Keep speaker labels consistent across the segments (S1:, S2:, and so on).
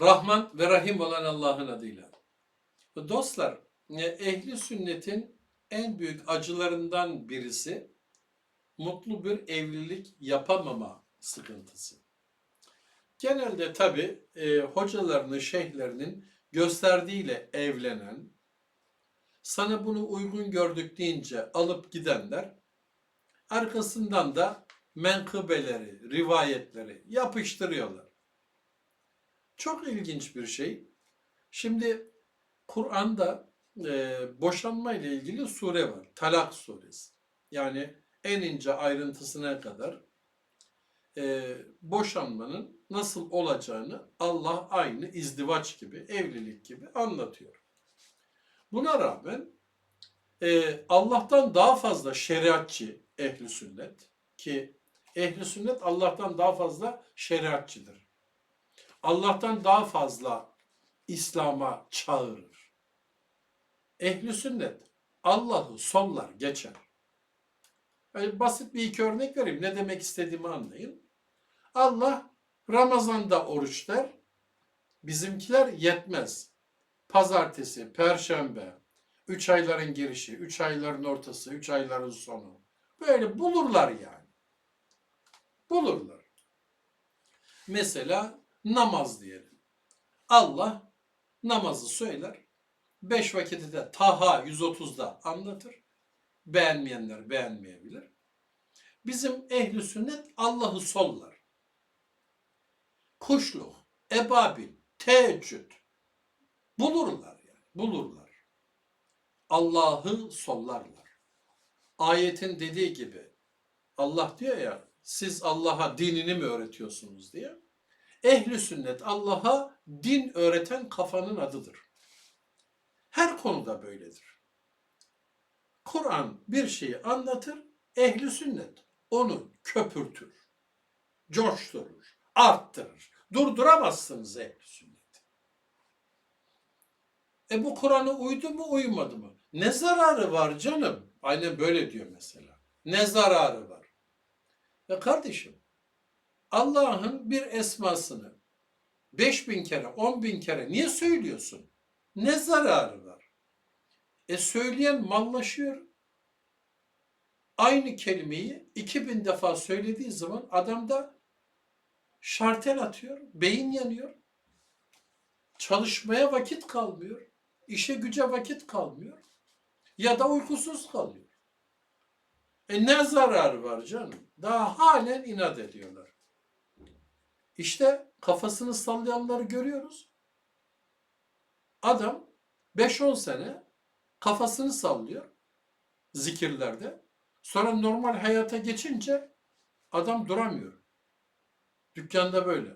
S1: Rahman ve Rahim olan Allah'ın adıyla. Dostlar, e, ehli sünnetin en büyük acılarından birisi mutlu bir evlilik yapamama sıkıntısı. Genelde tabi e, hocalarının, şeyhlerinin gösterdiğiyle evlenen, sana bunu uygun gördük deyince alıp gidenler, arkasından da menkıbeleri, rivayetleri yapıştırıyorlar. Çok ilginç bir şey. Şimdi Kur'an'da e, boşanma ile ilgili sure var. Talak suresi. Yani en ince ayrıntısına kadar e, boşanmanın nasıl olacağını Allah aynı izdivaç gibi, evlilik gibi anlatıyor. Buna rağmen e, Allah'tan daha fazla şeriatçı ehli sünnet ki ehli sünnet Allah'tan daha fazla şeriatçıdır. Allah'tan daha fazla İslam'a çağırır. Ehli sünnet Allah'ı sollar geçer. Yani basit bir iki örnek vereyim. Ne demek istediğimi anlayın. Allah Ramazan'da oruç der. Bizimkiler yetmez. Pazartesi, perşembe, üç ayların girişi, üç ayların ortası, üç ayların sonu. Böyle bulurlar yani. Bulurlar. Mesela namaz diyelim. Allah namazı söyler. Beş vakiti de Taha 130'da anlatır. Beğenmeyenler beğenmeyebilir. Bizim ehli sünnet Allah'ı sollar. Kuşluk, ebabil, teheccüd bulurlar yani. Bulurlar. Allah'ı sollarlar. Ayetin dediği gibi Allah diyor ya siz Allah'a dinini mi öğretiyorsunuz diye. Ehli sünnet Allah'a din öğreten kafanın adıdır. Her konuda böyledir. Kur'an bir şeyi anlatır, ehli sünnet onu köpürtür, coşturur, arttırır. Durduramazsınız ehli sünnet. E bu Kur'an'a uydu mu uymadı mı? Ne zararı var canım? Aynen böyle diyor mesela. Ne zararı var? Ya kardeşim Allah'ın bir esmasını 5000 kere, 10 bin kere niye söylüyorsun? Ne zararı var? E söyleyen mallaşıyor. Aynı kelimeyi 2000 defa söylediği zaman adamda şartel atıyor, beyin yanıyor. Çalışmaya vakit kalmıyor. işe güce vakit kalmıyor. Ya da uykusuz kalıyor. E ne zararı var canım? Daha halen inat ediyorlar. İşte kafasını sallayanları görüyoruz. Adam 5-10 sene kafasını sallıyor zikirlerde. Sonra normal hayata geçince adam duramıyor. Dükkanda böyle.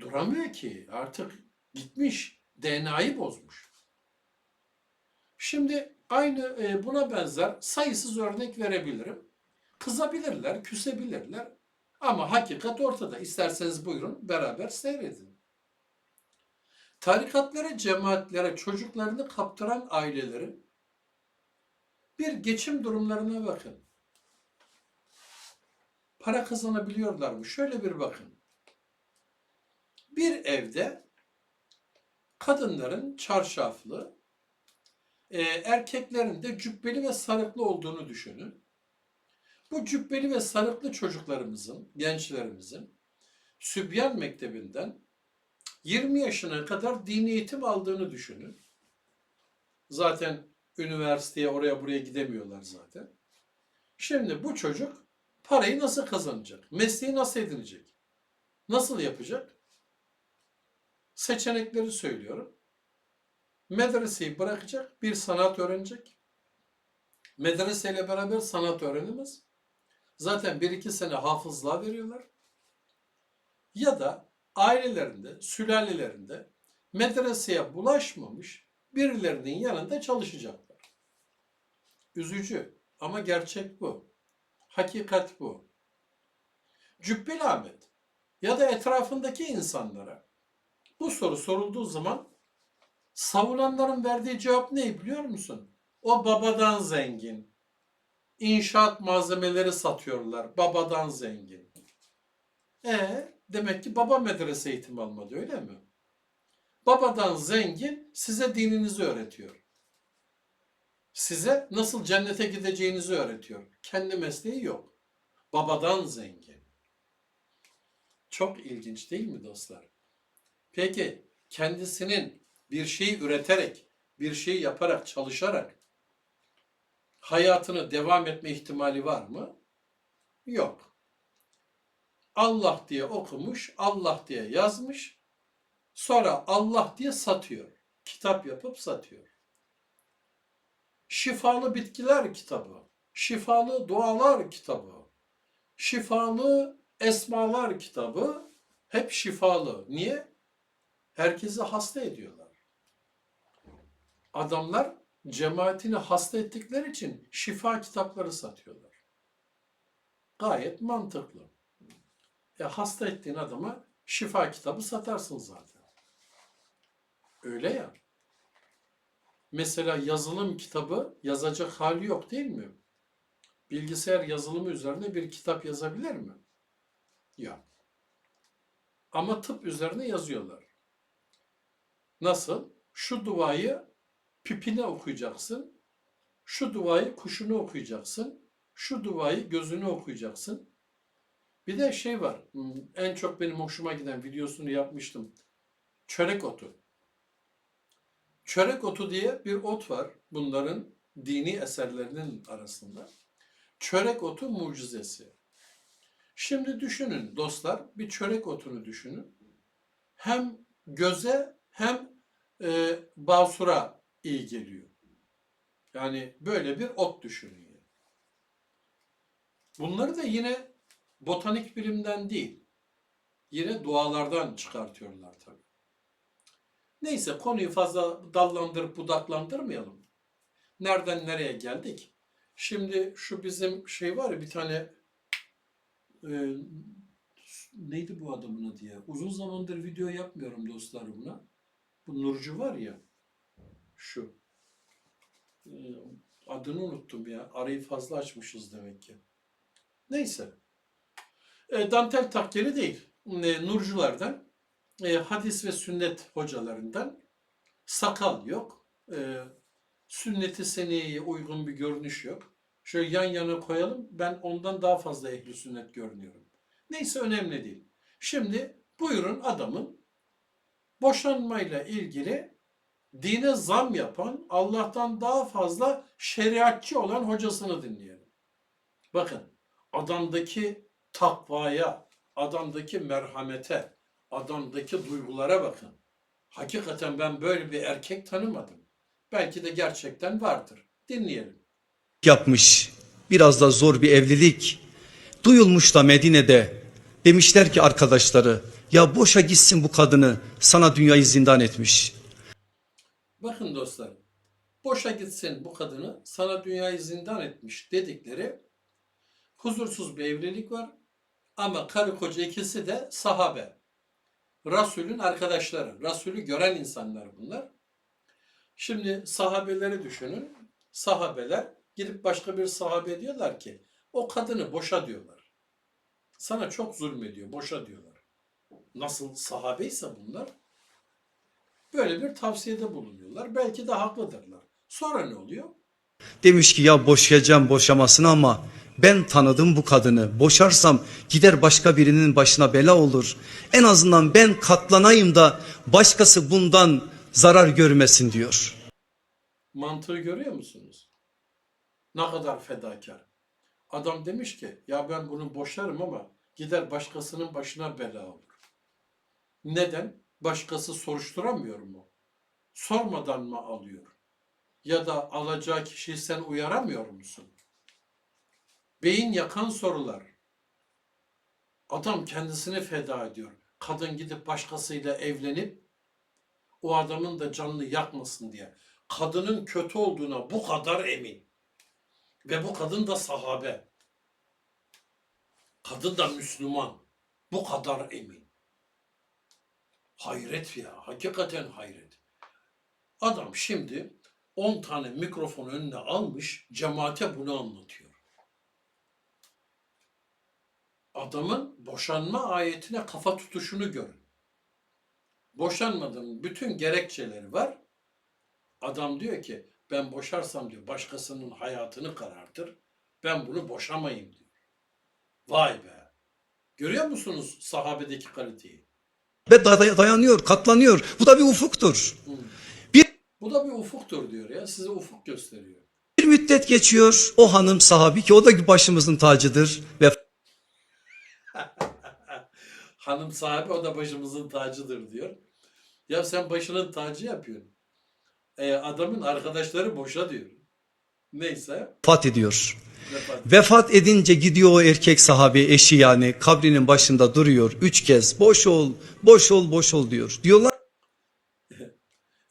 S1: Duramıyor ki artık gitmiş. DNA'yı bozmuş. Şimdi aynı e, buna benzer sayısız örnek verebilirim. Kızabilirler, küsebilirler. Ama hakikat ortada. İsterseniz buyurun beraber seyredin. Tarikatlara, cemaatlere çocuklarını kaptıran ailelerin bir geçim durumlarına bakın. Para kazanabiliyorlar mı? Şöyle bir bakın. Bir evde kadınların çarşaflı, e, erkeklerin de cübbeli ve sarıklı olduğunu düşünün. Bu cübbeli ve sarıklı çocuklarımızın, gençlerimizin Sübyan Mektebi'nden 20 yaşına kadar dini eğitim aldığını düşünün. Zaten üniversiteye oraya buraya gidemiyorlar zaten. Şimdi bu çocuk parayı nasıl kazanacak? Mesleği nasıl edinecek? Nasıl yapacak? Seçenekleri söylüyorum. Medreseyi bırakacak, bir sanat öğrenecek. Medreseyle beraber sanat öğrenemez. Zaten bir iki sene hafızlığa veriyorlar. Ya da ailelerinde, sülalelerinde medreseye bulaşmamış birilerinin yanında çalışacaklar. Üzücü ama gerçek bu. Hakikat bu. Cübbeli Ahmet ya da etrafındaki insanlara bu soru sorulduğu zaman savunanların verdiği cevap ne biliyor musun? O babadan zengin. İnşaat malzemeleri satıyorlar. Babadan zengin. E demek ki baba medrese eğitimi almadı öyle mi? Babadan zengin size dininizi öğretiyor. Size nasıl cennete gideceğinizi öğretiyor. Kendi mesleği yok. Babadan zengin. Çok ilginç değil mi dostlar? Peki kendisinin bir şeyi üreterek, bir şeyi yaparak, çalışarak hayatını devam etme ihtimali var mı? Yok. Allah diye okumuş, Allah diye yazmış, sonra Allah diye satıyor. Kitap yapıp satıyor. Şifalı bitkiler kitabı, şifalı dualar kitabı, şifalı esmalar kitabı hep şifalı. Niye? Herkesi hasta ediyorlar. Adamlar cemaatini hasta ettikleri için şifa kitapları satıyorlar. Gayet mantıklı. E hasta ettiğin adama şifa kitabı satarsın zaten. Öyle ya. Mesela yazılım kitabı yazacak hali yok değil mi? Bilgisayar yazılımı üzerine bir kitap yazabilir mi? Yok. Ama tıp üzerine yazıyorlar. Nasıl? Şu duayı pipine okuyacaksın. Şu duayı kuşunu okuyacaksın. Şu duayı gözünü okuyacaksın. Bir de şey var. hmm, En çok benim hoşuma giden videosunu yapmıştım. Çörek otu. Çörek otu diye bir ot var bunların dini eserlerinin arasında. Çörek otu mucizesi. Şimdi düşünün dostlar, bir çörek otunu düşünün. Hem göze hem e, basura iyi geliyor. Yani böyle bir ot düşünün. yani. Bunları da yine botanik bilimden değil, yine dualardan çıkartıyorlar tabii. Neyse konuyu fazla dallandırıp budaklandırmayalım. Nereden nereye geldik? Şimdi şu bizim şey var ya bir tane e, neydi bu adamın adı ya? Uzun zamandır video yapmıyorum dostlar buna. Bu Nurcu var ya şu. E, adını unuttum ya. Arayı fazla açmışız demek ki. Neyse. E, dantel takkeli değil. E, Nurculardan e, hadis ve sünnet hocalarından sakal yok. E, sünneti seneye uygun bir görünüş yok. Şöyle yan yana koyalım. Ben ondan daha fazla ehli sünnet görünüyorum. Neyse önemli değil. Şimdi buyurun adamın boşanmayla ilgili dine zam yapan, Allah'tan daha fazla şeriatçı olan hocasını dinleyelim. Bakın adamdaki takvaya, adamdaki merhamete, adamdaki duygulara bakın. Hakikaten ben böyle bir erkek tanımadım. Belki de gerçekten vardır. Dinleyelim.
S2: yapmış. Biraz da zor bir evlilik. Duyulmuş da Medine'de. Demişler ki arkadaşları ya boşa gitsin bu kadını sana dünyayı zindan etmiş.
S1: Bakın dostlar, boşa gitsin bu kadını sana dünyayı zindan etmiş dedikleri huzursuz bir evlilik var. Ama karı koca ikisi de sahabe. Resulün arkadaşları, Resulü gören insanlar bunlar. Şimdi sahabeleri düşünün. Sahabeler gidip başka bir sahabe diyorlar ki o kadını boşa diyorlar. Sana çok zulmediyor, boşa diyorlar. Nasıl sahabeyse bunlar böyle bir tavsiyede bulunuyorlar. Belki de haklıdırlar. Sonra ne oluyor?
S2: Demiş ki ya boşayacağım boşamasını ama ben tanıdım bu kadını. Boşarsam gider başka birinin başına bela olur. En azından ben katlanayım da başkası bundan zarar görmesin diyor.
S1: Mantığı görüyor musunuz? Ne kadar fedakar. Adam demiş ki ya ben bunu boşarım ama gider başkasının başına bela olur. Neden? Başkası soruşturamıyor mu? Sormadan mı alıyor? Ya da alacağı kişiyi sen uyaramıyor musun? Beyin yakan sorular. Adam kendisini feda ediyor. Kadın gidip başkasıyla evlenip o adamın da canını yakmasın diye. Kadının kötü olduğuna bu kadar emin. Ve bu kadın da sahabe. Kadın da Müslüman. Bu kadar emin. Hayret ya. Hakikaten hayret. Adam şimdi 10 tane mikrofon önüne almış cemaate bunu anlatıyor. adamın boşanma ayetine kafa tutuşunu görün. Boşanmadığının bütün gerekçeleri var. Adam diyor ki ben boşarsam diyor başkasının hayatını karartır. Ben bunu boşamayayım diyor. Vay be. Görüyor musunuz sahabedeki kaliteyi?
S2: Ve day- dayanıyor, katlanıyor. Bu da bir ufuktur.
S1: Bu da bir ufuktur diyor ya. Size ufuk gösteriyor.
S2: Bir müddet geçiyor. O hanım sahabi ki o da başımızın tacıdır ve
S1: Hanım sahibi o da başımızın tacıdır diyor. Ya sen başının tacı yapıyorsun. E, adamın arkadaşları boşa diyor. Neyse.
S2: vefat ediyor.
S1: vefat.
S2: Vefat edince gidiyor o erkek sahabi eşi yani kabrinin başında duruyor. Üç kez boş ol, boş ol, boş ol diyor. Diyorlar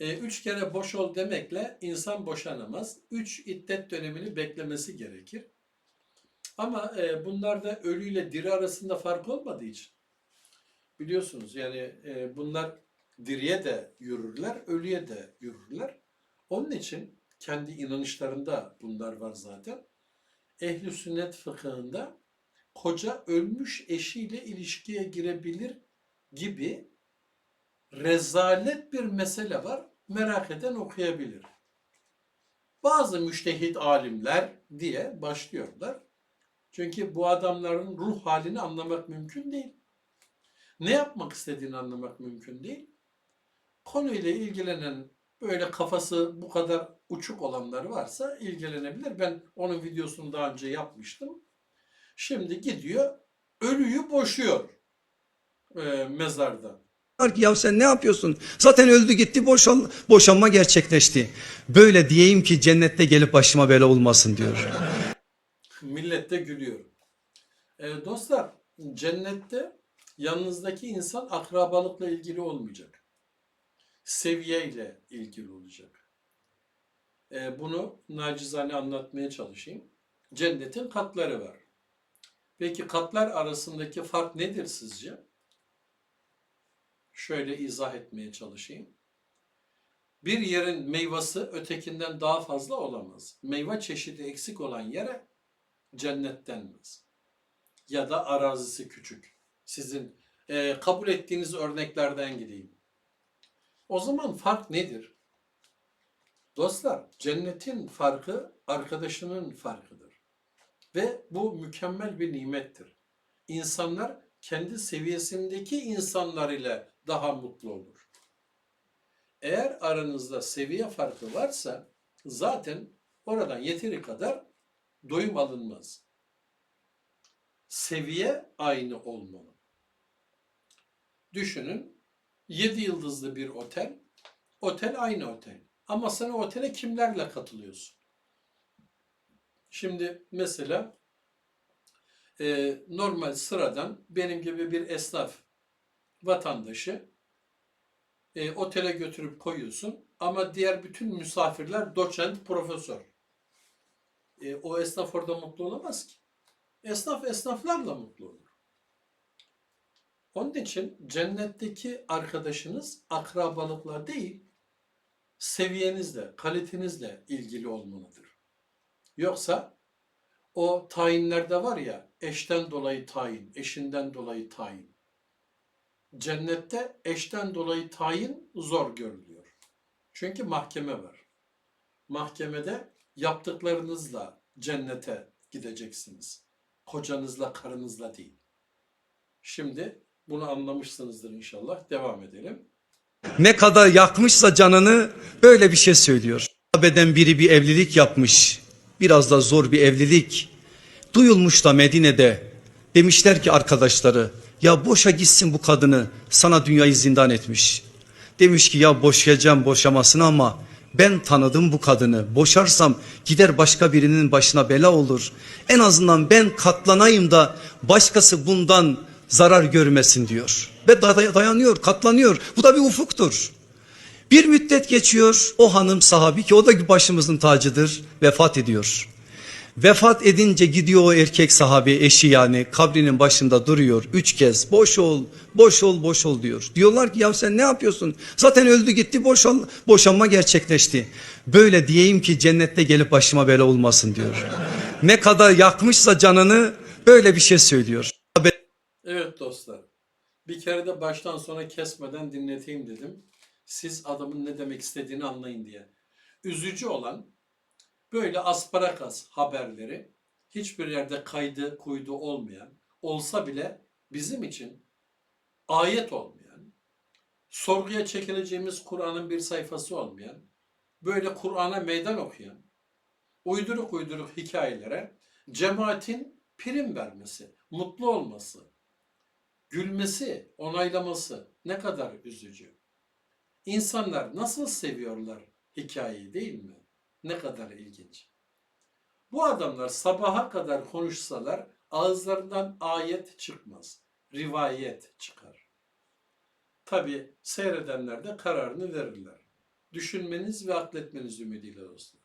S1: E, üç kere boş ol demekle insan boşanamaz. Üç iddet dönemini beklemesi gerekir. Ama e, bunlarda ölüyle diri arasında fark olmadığı için biliyorsunuz yani e, bunlar diriye de yürürler, ölüye de yürürler. Onun için kendi inanışlarında bunlar var zaten. Ehli sünnet fıkhında koca ölmüş eşiyle ilişkiye girebilir gibi rezalet bir mesele var. Merak eden okuyabilir. Bazı müştehit alimler diye başlıyorlar. Çünkü bu adamların ruh halini anlamak mümkün değil. Ne yapmak istediğini anlamak mümkün değil. Konuyla ilgilenen böyle kafası bu kadar uçuk olanlar varsa ilgilenebilir. Ben onun videosunu daha önce yapmıştım. Şimdi gidiyor ölüyü boşuyor e, mezarda.
S2: ki ya sen ne yapıyorsun? Zaten öldü gitti boşan, boşanma gerçekleşti. Böyle diyeyim ki cennette gelip başıma bela olmasın diyor.
S1: Millet de gülüyor. E, dostlar cennette yanınızdaki insan akrabalıkla ilgili olmayacak. Seviyeyle ilgili olacak. E, bunu nacizane anlatmaya çalışayım. Cennetin katları var. Peki katlar arasındaki fark nedir sizce? Şöyle izah etmeye çalışayım. Bir yerin meyvesi ötekinden daha fazla olamaz. Meyve çeşidi eksik olan yere cennet denmez. Ya da arazisi küçük. Sizin e, kabul ettiğiniz örneklerden gideyim. O zaman fark nedir? Dostlar, cennetin farkı arkadaşının farkıdır. Ve bu mükemmel bir nimettir. İnsanlar kendi seviyesindeki insanlar ile daha mutlu olur. Eğer aranızda seviye farkı varsa zaten oradan yeteri kadar doyum alınmaz. Seviye aynı olmalı. Düşünün 7 yıldızlı bir otel, otel aynı otel. Ama sen o otele kimlerle katılıyorsun? Şimdi mesela e, normal sıradan benim gibi bir esnaf vatandaşı e, otele götürüp koyuyorsun ama diğer bütün misafirler doçent, profesör. E, o esnaf orada mutlu olamaz ki. Esnaf esnaflarla mutlu olur. Onun için cennetteki arkadaşınız akrabalıkla değil, seviyenizle, kalitenizle ilgili olmalıdır. Yoksa o tayinlerde var ya, eşten dolayı tayin, eşinden dolayı tayin. Cennette eşten dolayı tayin zor görülüyor. Çünkü mahkeme var. Mahkemede yaptıklarınızla cennete gideceksiniz. Kocanızla, karınızla değil. Şimdi bunu anlamışsınızdır inşallah. Devam edelim.
S2: Ne kadar yakmışsa canını böyle bir şey söylüyor. Sahabeden biri bir evlilik yapmış. Biraz da zor bir evlilik. Duyulmuş da Medine'de. Demişler ki arkadaşları ya boşa gitsin bu kadını sana dünyayı zindan etmiş. Demiş ki ya boşayacağım boşamasını ama ben tanıdım bu kadını. Boşarsam gider başka birinin başına bela olur. En azından ben katlanayım da başkası bundan zarar görmesin diyor. Ve day- dayanıyor, katlanıyor. Bu da bir ufuktur. Bir müddet geçiyor. O hanım sahabi ki o da başımızın tacıdır. Vefat ediyor. Vefat edince gidiyor o erkek sahabi eşi yani kabrinin başında duruyor. Üç kez boş ol, boş ol, boş ol diyor. Diyorlar ki ya sen ne yapıyorsun? Zaten öldü gitti boş ol, boşanma gerçekleşti. Böyle diyeyim ki cennette gelip başıma bela olmasın diyor. Ne kadar yakmışsa canını böyle bir şey söylüyor.
S1: Evet dostlar. Bir kere de baştan sona kesmeden dinleteyim dedim. Siz adamın ne demek istediğini anlayın diye. Üzücü olan böyle asparagas haberleri hiçbir yerde kaydı kuydu olmayan olsa bile bizim için ayet olmayan, sorguya çekileceğimiz Kur'an'ın bir sayfası olmayan, böyle Kur'an'a meydan okuyan, uyduruk uyduruk hikayelere cemaatin prim vermesi, mutlu olması, gülmesi, onaylaması ne kadar üzücü. İnsanlar nasıl seviyorlar hikayeyi değil mi? Ne kadar ilginç. Bu adamlar sabaha kadar konuşsalar ağızlarından ayet çıkmaz. Rivayet çıkar. Tabi seyredenler de kararını verirler. Düşünmeniz ve akletmeniz ümidiyle dostlar.